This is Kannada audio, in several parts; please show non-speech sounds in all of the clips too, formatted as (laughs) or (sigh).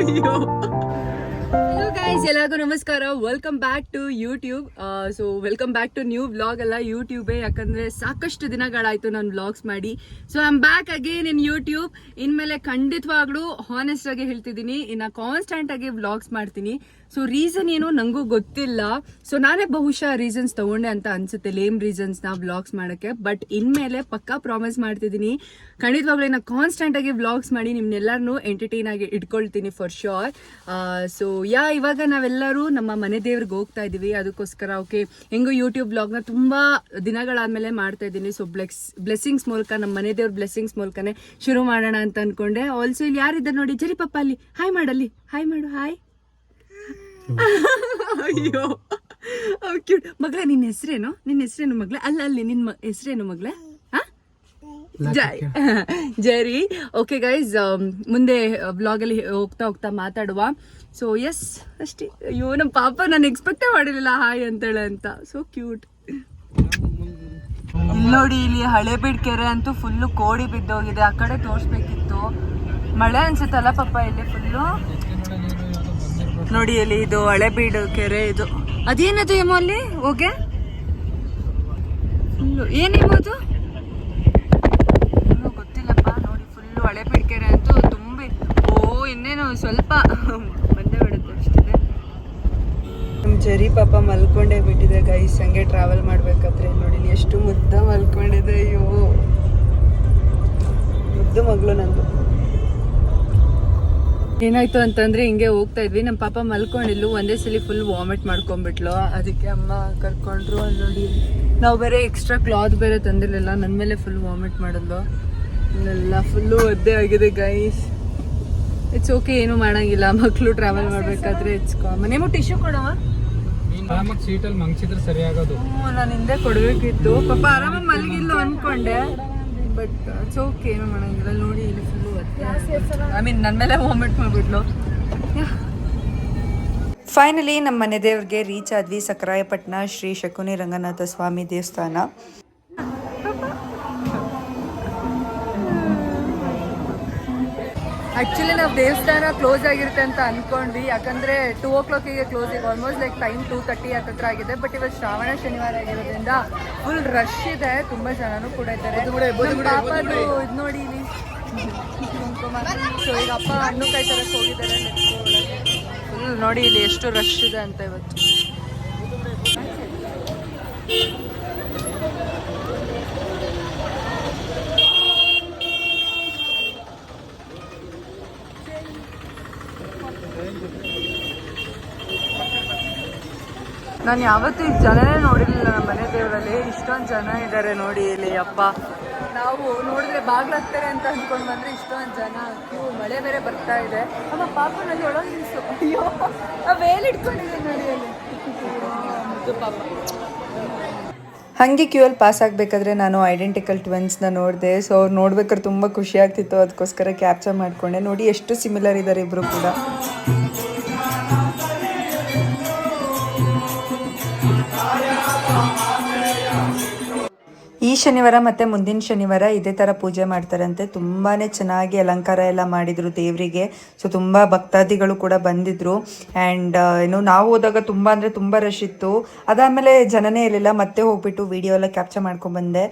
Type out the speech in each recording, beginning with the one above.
ಹಲೋ ಗೈಸ್ ಎಲ್ಲರಿಗೂ ನಮಸ್ಕಾರ. Welcome back to YouTube so welcome back to new vlog ಅಲ್ಲ ಯೂಟ್ಯೂಬೇ ಯಾಕಂದ್ರೆ ಸಾಕಷ್ಟು ದಿನಗಳಾಯ್ತು ನಾನು ವ್ಲಾಗ್ಸ್ ಮಾಡಿ. So I am back again in YouTube ಇನ್ಮೇಲೆ ಖಂಡಿತವಾಗ್ಲೂ ಹಾನೆಸ್ಟ್ ಆಗಿ ಹೇಳ್ತಿದ್ದೀನಿ. ಇನ್ನ ಕಾನ್ಸ್ಟೆಂಟ್ ಆಗಿ ವ್ಲಾಗ್ಸ್ ಮಾಡ್ತೀನಿ. ಸೊ ರೀಸನ್ ಏನು ನನಗೂ ಗೊತ್ತಿಲ್ಲ. ಸೊ ನಾನೇ ಬಹುಶಃ ರೀಸನ್ಸ್ ತಗೊಂಡೆ ಅಂತ ಅನ್ಸುತ್ತೆ. ಲೇಮ್ ರೀಸನ್ಸ್ನ ವ್ಲಾಗ್ಸ್ ಮಾಡಕ್ಕೆ. ಬಟ್ ಇನ್ಮೇಲೆ ಪಕ್ಕಾ ಪ್ರಾಮಿಸ್ ಮಾಡ್ತಿದ್ದೀನಿ. ಖಂಡಿತವಾಗ್ಲೂ ನಾ ಕಾನ್ಸ್ಟೆಂಟಾಗಿ ವ್ಲಾಗ್ಸ್ ಮಾಡಿ ನಿಮ್ನೆಲ್ಲರನ್ನೂ ಎಂಟರ್ಟೈನ್ ಆಗಿ ಇಟ್ಕೊಳ್ತೀನಿ ಫಾರ್ ಶೋರ್ ಸೊ ಯಾ, ಇವಾಗ ನಾವೆಲ್ಲರೂ ನಮ್ಮ ಮನೆ ದೇವ್ರಿಗೆ ಹೋಗ್ತಾ ಇದೀವಿ. ಅದಕ್ಕೋಸ್ಕರ ಓಕೆ ಹೆಂಗೋ ಯೂಟ್ಯೂಬ್ ಬ್ಲಾಗ್ನ ತುಂಬಾ ದಿನಗಳಾದಮೇಲೆ ಮಾಡ್ತಾ ಇದ್ದೀನಿ ಸೊ ಬ್ಲೆಸ್ ಬ್ಲೆಸ್ಸಿಂಗ್ಸ್ ಮೂಲಕ, ನಮ್ಮ ಮನೆ ದೇವ್ರ ಬ್ಲೆಸ್ಸಿಂಗ್ಸ್ ಮೂಲಕನೇ ಶುರು ಮಾಡೋಣ ಅಂತ ಅನ್ಕೊಂಡೆ. ಆಲ್ಸೋ ಇಲ್ಲಿ ಯಾರಿದ್ದಾರೆ ನೋಡಿ? ಜರಿ ಪಪ್ಪ ಅಲ್ಲಿ. ಹಾಯ್ ಮಾಡಲ್ಲಿ ಹಾಯ್ ಮಾಡು. ಹಾಯ್ (laughs) ಅಯ್ಯೋ. ಕ್ಯೂಟ್ ಮಗಳ ನಿನ್ನ ಹೆಸರೇನು? ನಿನ್ನ ಹೆಸರೇನು ಮಗಳ? ಅಲ್ಲ ಅಲ್ಲಿ ನಿನ್ನ ಹೆಸರೇನು ಮಗಳ? ಜರಿ. ಓಕೆ ಗೈಸ್ ಮುಂದೆ ಬ್ಲಾಗ್ ಅಲ್ಲಿ ಹೋಗ್ತಾ ಹೋಗ್ತಾ ಮಾತಾಡುವ. ಸೊ ಎಸ್ ಅಷ್ಟೇ. ಅಯ್ಯೋ ನಮ್ಮ ಪಾಪ ನಾನು ಎಕ್ಸ್ಪೆಕ್ಟೇ ಮಾಡಿರಲಿಲ್ಲ. ಹಾಯ್ ಅಂತೇಳಿ ಅಂತ. ಸೊ ಕ್ಯೂಟ್ ನೋಡಿ ಇಲ್ಲಿ ಹಳೇಬೀಡ್ ಕೆರೆ ಅಂತೂ ಫುಲ್ಲು ಕೋಡಿ ಬಿದ್ದೋಗಿದೆ. ಆ ಕಡೆ ತೋರಿಸ್ಬೇಕಿತ್ತು. ಮಳೆ ಅನ್ಸುತ್ತಲ್ಲ ಪಾಪ ಇಲ್ಲಿ ಫುಲ್ಲು ನೋಡಿ ಇಲ್ಲಿ ಇದು ಹಳೆಬೀಡು ಕೆರೆ ಇದು. ಅದೇನದು ಏಮೋ ಅಲ್ಲಿ? ಹೋಗೆ. ಫುಲ್ಲು ಗೊತ್ತಿಲ್ಲಪ್ಪ, ನೋಡಿ ಫುಲ್ಲು ಹಳೆಬೀಡು ಕೆರೆ ಅಂತೂ ತುಂಬಿ ಓ, ಇನ್ನೇನು ಸ್ವಲ್ಪ ಬಂದೇ ಬಿಡುತ್ತೆ ಅಷ್ಟಿದೆ ನಮ್ಮ ಜರಿ ಪಾಪ ಮಲ್ಕೊಂಡೇ ಬಿಟ್ಟಿದೆ ಗೈಸ್ ಹಂಗೆ ಟ್ರಾವೆಲ್ ಮಾಡ್ಬೇಕಾದ್ರೆ. ನೋಡಿ ಎಷ್ಟು ಮುದ್ದ ಮಲ್ಕೊಂಡಿದೆ, ಅಯ್ಯೋ. ಮುದ್ದು ಮಗಳು ನಂದು. ಏನಾಯ್ತು ಅಂತಂದ್ರೆ ಹಿಂಗೆ ಹೋಗ್ತಾ ಇದ್ವಿ. ನಮ್ಮ ಪಾಪ ಮಲ್ಕೊಂಡಿದ್ಲು. ಒಂದೇ ಸಲ ಫುಲ್ ವಾಮಿಟ್ ಮಾಡ್ಕೊಂಡ್ಬಿಟ್ಲು. ಅದಕ್ಕೆ ಅಮ್ಮ ಕರ್ಕೊಂಡ್ರು ಅಲ್ಲಿ ನೋಡಿ. ನಾವು ಬೇರೆ ಎಕ್ಸ್ಟ್ರಾ ಕ್ಲಾತ್ ಬೇರೆ ತಂದಿರಲಿಲ್ಲ. ನನ್ನ ಮೇಲೆ ಫುಲ್ ವಾಮಿಟ್ ಮಾಡಿದ್ಲು. ಇಲ್ಲೆಲ್ಲ ಫುಲ್ಲು ಒದ್ದೆ ಆಗಿದೆ ಗೈಸ್ ಇಟ್ಸ್ ಓಕೆ ಏನು ಮಾಡಂಗಿಲ್ಲ. ಮಕ್ಕಳು ಟ್ರಾವೆಲ್ ಮಾಡ್ಬೇಕಾದ್ರೆ ಇಟ್ಸ್ ಕಾಮನ್ ಏನು ಟಿಶ್ಯೂ ಕೊಡವ? ಆರಾಮಾಗಿ ಸೀಟಲ್ಲಿ ಮಂಗ್ಸಿದ್ರೆ ಸರಿ ಆಗೋದು. ನಾನು ಹಿಂದೆ ಕೊಡಬೇಕಿತ್ತು. ಪಾಪ ಆರಾಮಾಗಿ ಮಲಗಿಲ್ಲ ಅನ್ಕೊಂಡೆ. ಬಟ್ ಇಟ್ಸ್ ಓಕೆ ಏನು ಮಾಡಂಗಿಲ್ಲ. ನೋಡಿ ಇಲ್ಲಿ ಐ ಮೀನ್ ನನ್ನ ಮೇಲೆ ವಾಮಿಟ್ ಮಾಡಿಬಿಟ್ಲು. ಫೈನಲಿ ನಮ್ಮ ಮನೆ ದೇವ್ರಿಗೆ ರೀಚ್ ಆದ್ವಿ ಸಕರಾಯಪಟ್ಟಣ ಶ್ರೀ ಶಕುನಿ ರಂಗನಾಥ ಸ್ವಾಮಿ ದೇವಸ್ಥಾನ. ಆಕ್ಚುಲಿ ನಾವು ದೇವಸ್ಥಾನ ಕ್ಲೋಸ್ ಆಗಿರುತ್ತೆ ಅಂತ ಅನ್ಕೊಂಡ್ವಿ. ಯಾಕಂದ್ರೆ ಟೂ ಓ ಕ್ಲಾಕಿಗೆ ಕ್ಲೋಸ್ ಈಗ almost like time two thirty ಹತ್ರ ಆಗಿದೆ. ಬಟ್ ಇವತ್ತು ಶ್ರಾವಣ ಶನಿವಾರ ಆಗಿರೋದ್ರಿಂದ ಫುಲ್ ರಶ್ ಇದೆ. ತುಂಬಾ ಜನನು ಕೂಡ ಇದ್ದಾರೆ. ಇದು ನೋಡಿ ಸೊ ಈಗ ಅಪ್ಪ ಹಣ್ಣು ಕೈ ತರಕ್ಕೆ ಹೋಗಿದ್ದಾರೆ ಫುಲ್ ನೋಡಿ ಇಲ್ಲಿ ಎಷ್ಟು ರಶ್ ಇದೆ ಅಂತ ಇವತ್ತು. ನಾನು ಯಾವತ್ತೂ ಈ ಜನನೇ ನೋಡಿರಲಿಲ್ಲ ನಮ್ಮ ಮನೆ ದೇವರಲ್ಲಿ. ಇಷ್ಟೊಂದು ಜನ ಇದ್ದಾರೆ ನೋಡಿ ಇಲ್ಲಿ ಅಪ್ಪ. ನಾವು ನೋಡಿದ್ರೆ ಬಾಗ್ಲಾಗ್ತಾರೆ ಅಂತ ಅಂದ್ಕೊಂಡು ಬಂದ್ರೆ ಇಷ್ಟೊಂದು ಜನ ಕ್ಯೂ ಮಳೆ ಬೇರೆ ಬರ್ತಾ ಇದೆ. ಅಮ್ಮ ಪಾಪ ನನಗೆ ಒಳಗೆ ನಿಲ್ಸು. ಅಯ್ಯೋ ಆ ವೇಲ್ ಇಟ್ಕೊಂಡಿದೆ ನೋಡಿ ಅಲ್ಲಿ. ಮುದ್ದು ಪಾಪ. ಹಾಗೆ ಕ್ಯೂ ಅಲ್ಲಿ ಪಾಸ್ ಆಗಬೇಕಾದ್ರೆ ನಾನು ಐಡೆಂಟಿಕಲ್ ಟ್ವೆನ್ಸ್ನ ನೋಡಿದೆ. ಸೊ ಅವ್ರು ನೋಡ್ಬೇಕಾದ್ರೆ ತುಂಬ ಖುಷಿ ಆಗ್ತಿತ್ತು. ಅದಕ್ಕೋಸ್ಕರ ಕ್ಯಾಪ್ಚರ್ ಮಾಡಿಕೊಂಡೆ. ನೋಡಿ ಎಷ್ಟು ಸಿಮಿಲರ್ ಇದ್ದಾರೆ ಇಬ್ಬರು ಕೂಡ. ಈ ಶನಿವಾರ ಮತ್ತೆ ಮುಂದಿನ ಶನಿವಾರ ಇದೇ ಥರ ಪೂಜೆ ಮಾಡ್ತಾರಂತೆ. ತುಂಬಾ ಚೆನ್ನಾಗಿ ಅಲಂಕಾರ ಎಲ್ಲ ಮಾಡಿದರು ದೇವರಿಗೆ. ಸೊ ತುಂಬ ಭಕ್ತಾದಿಗಳು ಕೂಡ ಬಂದಿದ್ರು. ಆ್ಯಂಡ್ ಏನು ನಾವು ಹೋದಾಗ ತುಂಬ ಅಂದರೆ ತುಂಬ ರಶ್ ಇತ್ತು. ಅದಾದಮೇಲೆ ಜನನೇ ಇರಲಿಲ್ಲ. ಮತ್ತೆ ಹೋಗ್ಬಿಟ್ಟು ವಿಡಿಯೋ ಎಲ್ಲ ಕ್ಯಾಪ್ಚರ್ ಮಾಡ್ಕೊಂಡ್ಬಂದೆ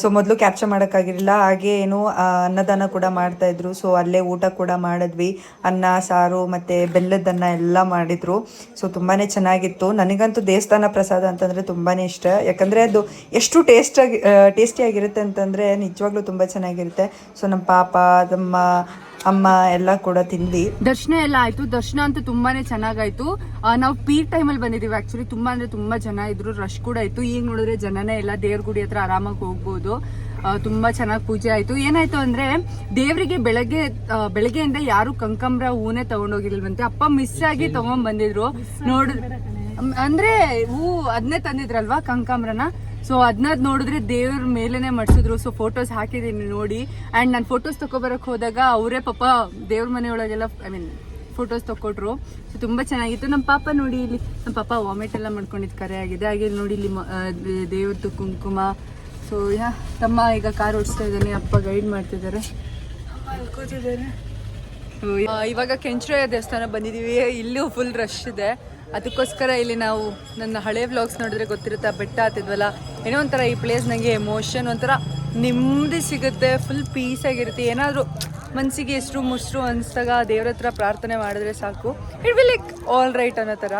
ಸೊ ಮೊದಲು ಕ್ಯಾಪ್ಚರ್ ಮಾಡೋಕ್ಕಾಗಿರಲಿಲ್ಲ, ಹಾಗೆ ಏನು ಅನ್ನದಾನ ಕೂಡ ಮಾಡ್ತಾಯಿದ್ರು ಸೊ ಅಲ್ಲೇ ಊಟ ಕೂಡ ಮಾಡಿದ್ವಿ. ಅನ್ನ, ಸಾರು ಮತ್ತು ಬೆಲ್ಲದನ್ನ ಎಲ್ಲ ಮಾಡಿದರು. ಸೊ ತುಂಬಾ ಚೆನ್ನಾಗಿತ್ತು. ನನಗಂತೂ ದೇವಸ್ಥಾನ ಪ್ರಸಾದ ಅಂತಂದರೆ ತುಂಬಾ ಇಷ್ಟ. ಯಾಕಂದರೆ ಅದು ಎಷ್ಟು ಟೇಸ್ಟಾಗಿ ಟೇಸ್ಟಿಯಾಗಿರುತ್ತೆ ಅಂತಂದರೆ ನಿಜವಾಗ್ಲೂ ತುಂಬ ಚೆನ್ನಾಗಿರುತ್ತೆ. ಸೊ ನಮ್ಮ ಪಾಪ, ನಮ್ಮ ಅಮ್ಮ ಎಲ್ಲ ಕೂಡ ತಿಂದ್ವಿ. ದರ್ಶನ ಎಲ್ಲ ಆಯ್ತು. ದರ್ಶನ ಅಂತೂ ತುಂಬಾನೇ ಚೆನ್ನಾಗಾಯ್ತು. ನಾವು ಪೀಕ್ ಟೈಮ್ ಅಲ್ಲಿ ಬಂದಿದೀವಿ ಆಕ್ಚುಲಿ ತುಂಬಾ ಅಂದ್ರೆ ತುಂಬಾ ಜನ ಇದ್ರು. ರಶ್ ಕೂಡ ಇತ್ತು ಈಗ ನೋಡಿದ್ರೆ ಜನನೇ ಎಲ್ಲ ದೇವ್ರ ಗುಡಿ ಹತ್ರ ಆರಾಮಾಗಿ ಹೋಗ್ಬೋದು. ತುಂಬಾ ಚೆನ್ನಾಗಿ ಪೂಜೆ ಆಯ್ತು. ಏನಾಯ್ತು ಅಂದ್ರೆ, ದೇವರಿಗೆ ಬೆಳಗ್ಗೆ ಬೆಳಗ್ಗೆಯಿಂದ ಯಾರು ಕಂಕಂಬ್ರ ಹೂನೇ ತಗೊಂಡೋಗಿಲ್ವಂತೆ. ಅಪ್ಪ ಮಿಸ್ ಆಗಿ ತಗೊಂಡ್ ಬಂದಿದ್ರು ನೋಡ್ ಅಂದ್ರೆ ಹೂ ಅದನ್ನೇ ತಂದಿದ್ರಲ್ವಾ ಕಂಕಾಂಬ್ರನ? ಸೊ ಅದನ್ನ ನೋಡಿದ್ರೆ ದೇವ್ರ ಮೇಲೇನೆ ಮಡ್ಸಿದ್ರು. ಸೊ ಫೋಟೋಸ್ ಹಾಕಿದೀನಿ ನೋಡಿ. ಅಂಡ್ ನಾನು ಫೋಟೋಸ್ ತೊಗೊಬರಕ್ಕೆ ಹೋದಾಗ ಅವರೇ ಪಾಪ ದೇವ್ರ ಮನೆಯೊಳಗೆಲ್ಲ ಐ ಮೀನ್ ಫೋಟೋಸ್ ತೊಕೊಟ್ರು. ಸೊ ತುಂಬಾ ಚೆನ್ನಾಗಿತ್ತು. ನಮ್ಮ ಪಾಪ ನೋಡಿ ಇಲ್ಲಿ ನಮ್ಮ ಪಾಪ ವಾಮಿಟ್ ಎಲ್ಲ ಮಾಡ್ಕೊಂಡಿದ್ದು ಕರೆ ಆಗಿದೆ. ಹಾಗೆ ನೋಡಿ ಇಲ್ಲಿ ದೇವ್ರದ್ದು ಕುಂಕುಮ. ಸೊ ಯಾ, ತಮ್ಮ ಈಗ ಕಾರ್ ಓಡಿಸ್ತಾ ಇದ್ದಾನೆ. ಅಪ್ಪ ಗೈಡ್ ಮಾಡ್ತಿದ್ದಾರೆ. ಇವಾಗ ಕೆಂಚರಾಯ ದೇವಸ್ಥಾನ ಬಂದಿದ್ದೀವಿ ಇಲ್ಲೂ ಫುಲ್ ರಶ್ ಇದೆ. ಅದಕ್ಕೋಸ್ಕರ ಇಲ್ಲಿ ನಾವು ನನ್ನ ಹಳೆ ವ್ಲಾಗ್ಸ್ ನೋಡಿದ್ರೆ ಗೊತ್ತಿರುತ್ತೆ ಬೆಟ್ಟ ಹತ್ತಿದ್ವಲ್ಲ? ಏನೋ ಒಂಥರ ಈ ಪ್ಲೇಸ್ ನನಗೆ ಎಮೋಷನ್ ಒಂಥರ ನೆಮ್ಮದಿ ಸಿಗುತ್ತೆ ಫುಲ್ ಪೀಸ್ ಆಗಿರುತ್ತೆ. ಏನಾದರೂ ಮನಸ್ಸಿಗೆ ಎಷ್ಟು ಮುಸ್ರು ಅನಿಸ್ದಾಗ ದೇವ್ರ ಹತ್ರ ಪ್ರಾರ್ಥನೆ ಮಾಡಿದ್ರೆ ಸಾಕು. It will like all right ಅನ್ನೋ ಥರ.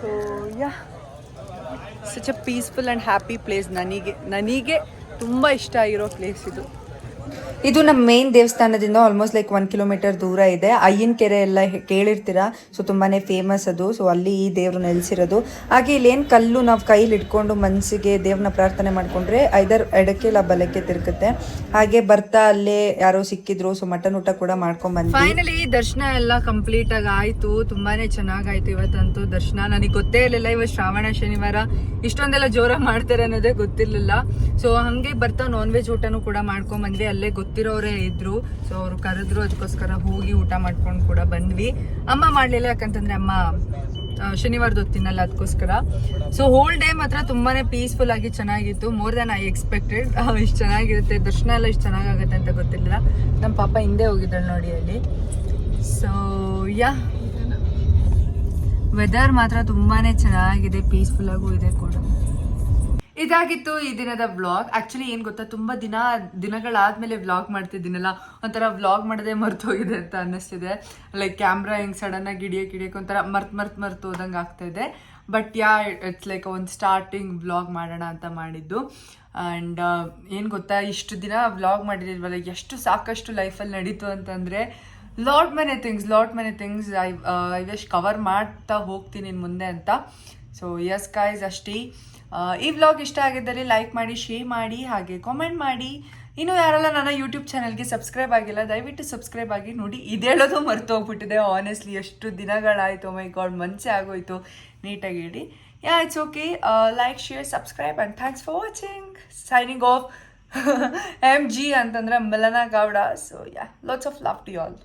So yeah such a peaceful and happy place ನನಗೆ ನನಗೆ ತುಂಬ ಇಷ್ಟ ಆಗಿರೋ ಪ್ಲೇಸ್ ಇದು. ಇದು ನಮ್ಮ ಮೇನ್ ದೇವಸ್ಥಾನದಿಂದ ಆಲ್ಮೋಸ್ಟ್ ಲೈಕ್ ಒನ್ ಕಿಲೋಮೀಟರ್ ದೂರ ಇದೆ. ಅಯ್ಯನ ಕೆರೆ ಎಲ್ಲ ಕೇಳಿರ್ತೀರ? ಸೊ ತುಂಬಾನೇ ಫೇಮಸ್ ಅದು. ಸೊ ಅಲ್ಲಿ ಈ ದೇವರು ನೆಲೆಸಿರೋದು. ಹಾಗೆ ಇಲ್ಲೇನು ಕಲ್ಲು ನಾವು ಕೈಲಿ ಇಟ್ಕೊಂಡು ಮನಸ್ಸಿಗೆ ದೇವ್ರನ್ನ ಪ್ರಾರ್ಥನೆ ಮಾಡ್ಕೊಂಡ್ರೆ ಐದರ್ ಎಡಕ್ಕೆ ಇಲ್ಲ ಬಲಕ್ಕೆ ತಿರುಗುತ್ತೆ. ಹಾಗೆ ಬರ್ತಾ ಅಲ್ಲೇ ಯಾರೋ ಸಿಕ್ಕಿದ್ರು. ಸೊ ಮಟನ್ ಊಟ ಕೂಡ ಮಾಡ್ಕೊಂಡ್ ಬಂದ್ವಿ. ಫೈನಲಿ ದರ್ಶನ ಎಲ್ಲ ಕಂಪ್ಲೀಟ್ ಆಗಿ ಆಯ್ತು. ತುಂಬಾನೇ ಚೆನ್ನಾಗಾಯ್ತು ಇವತ್ತಂತೂ ದರ್ಶನ. ನನಗೆ ಗೊತ್ತೇ ಇರಲಿಲ್ಲ ಇವತ್ತು ಶ್ರಾವಣ, ಶನಿವಾರ. ಇಷ್ಟೊಂದೆಲ್ಲ ಜೋರಾಗಿ ಮಾಡ್ತಾರೆ ಅನ್ನೋದೇ ಗೊತ್ತಿರ್ಲಿಲ್ಲ. ಸೊ ಹಂಗೆ ಬರ್ತಾ ನಾನ್ ವೆಜ್ ಊಟನೂ ಕೂಡ ಮಾಡ್ಕೊಂಡ್ ಬಂದ್ವಿ. ಅಲ್ಲೇ ಗೊತ್ತಿರೋರೇ ಇದ್ರು. ಸೊ ಅವರು ಕರೆದ್ರು, ಅದಕ್ಕೋಸ್ಕರ ಹೋಗಿ ಊಟ ಮಾಡ್ಕೊಂಡು ಕೂಡ ಬಂದ್ವಿ. ಅಮ್ಮ ಮಾಡ್ಲಿಲ್ಲ, ಯಾಕಂತಂದ್ರೆ ಅಮ್ಮ ಶನಿವಾರದ ಹೊತ್ತಿನಲ್ಲ ಅದಕ್ಕೋಸ್ಕರ. ಸೊ ಹೋಲ್ ಡೇ ಮಾತ್ರ ತುಂಬಾನೇ ಪೀಸ್ಫುಲ್ ಆಗಿ ಚೆನ್ನಾಗಿತ್ತು. ಮೋರ್ ದನ್ ಐ ಎಕ್ಸ್ಪೆಕ್ಟೆಡ್ ಇಷ್ಟು ಚೆನ್ನಾಗಿರುತ್ತೆ. ದರ್ಶನ ಎಲ್ಲ ಇಷ್ಟು ಚೆನ್ನಾಗಾಗುತ್ತೆ ಅಂತ ಗೊತ್ತಿರಲಿಲ್ಲ. ನಮ್ಮ ಪಾಪ ಹಿಂದೆ ಹೋಗಿದ್ದಾಳೆ ನೋಡಿ ಅಲ್ಲಿ. So yeah. ವೆದರ್ ಮಾತ್ರ ತುಂಬಾನೇ ಚೆನ್ನಾಗಿದೆ. ಪೀಸ್ಫುಲ್ ಆಗೂ ಇದೆ ಕೂಡ. ಇದಾಗಿತ್ತು ಈ ದಿನದ ವ್ಲಾಗ್. ಆಕ್ಚುಲಿ ಏನು ಗೊತ್ತಾ? ತುಂಬಾ ದಿನ, ದಿನಗಳಾದ್ಮೇಲೆ ವ್ಲಾಗ್ ಮಾಡ್ತಿದ್ದೀನಲ್ಲ, ಒಂಥರ ವ್ಲಾಗ್ ಮಾಡದೆ ಮರ್ತು ಹೋಗಿದೆ ಅಂತ ಅನ್ನಿಸ್ತಿದೆ. ಲೈಕ್ ಕ್ಯಾಮ್ರಾ ಹಿಂಗ್ ಸಡನ್ ಆಗಿ ಹಿಡಿಯಕ್ ಹಿಡಿಯಕ್ ಒಂಥರ ಮರ್ತ್ ಮರ್ತ್, ಮರ್ತು ಹೋದಂಗೆ ಆಗ್ತಾಯಿದೆ ಬಟ್ ಯಾ ಇಟ್ಸ್ ಲೈಕ್ ಒಂದು ಸ್ಟಾರ್ಟಿಂಗ್ ವ್ಲಾಗ್ ಮಾಡೋಣ ಅಂತ ಮಾಡಿದ್ದು. ಆ್ಯಂಡ್ ಏನು ಗೊತ್ತಾ? ಇಷ್ಟು ದಿನ ವ್ಲಾಗ್ ಮಾಡಿದಿಲ್ವಲ್ಲ ಎಷ್ಟು ಸಾಕಷ್ಟು ಲೈಫಲ್ಲಿ ನಡೀತು ಅಂತಂದರೆ lot many things lot many things I I west cover ಮಾಡ್ತಾ ಹೋಗ್ತೀನಿ ಮುಂದೆ ಅಂತ. ಸೊ ಎಸ್ ಕಾಯ್ಸ್ ಅಷ್ಟೇ. ಈ ವ್ಲಾಗ್ ಇಷ್ಟ ಆಗಿದ್ದರೆ ಲೈಕ್ ಮಾಡಿ ಶೇರ್ ಮಾಡಿ, ಹಾಗೆ ಕಾಮೆಂಟ್ ಮಾಡಿ. ಇನ್ನೂ ಯಾರೆಲ್ಲ ನನ್ನ ಯೂಟ್ಯೂಬ್ ಚಾನಲ್ಗೆ ಸಬ್ಸ್ಕ್ರೈಬ್ ಆಗಿಲ್ಲ, ದಯವಿಟ್ಟು ಸಬ್ಸ್ಕ್ರೈಬ್ ಆಗಿ ನೋಡಿ. ಇದೇಳೋದು ಮರ್ತು ಹೋಗ್ಬಿಟ್ಟಿದೆ ಆನೆಸ್ಟ್ಲಿ ಎಷ್ಟು ದಿನಗಳಾಯಿತು ಮೈ ಗಾಡ್ ಮನ್ಸೆ ಆಗೋಯ್ತು. ನೀಟಾಗಿ ಹೇಳಿ. Yeah it's okay like share subscribe and thanks for watching signing off M G ಅಂತಂದ್ರೆ Melana Gowda. So yeah lots of love to all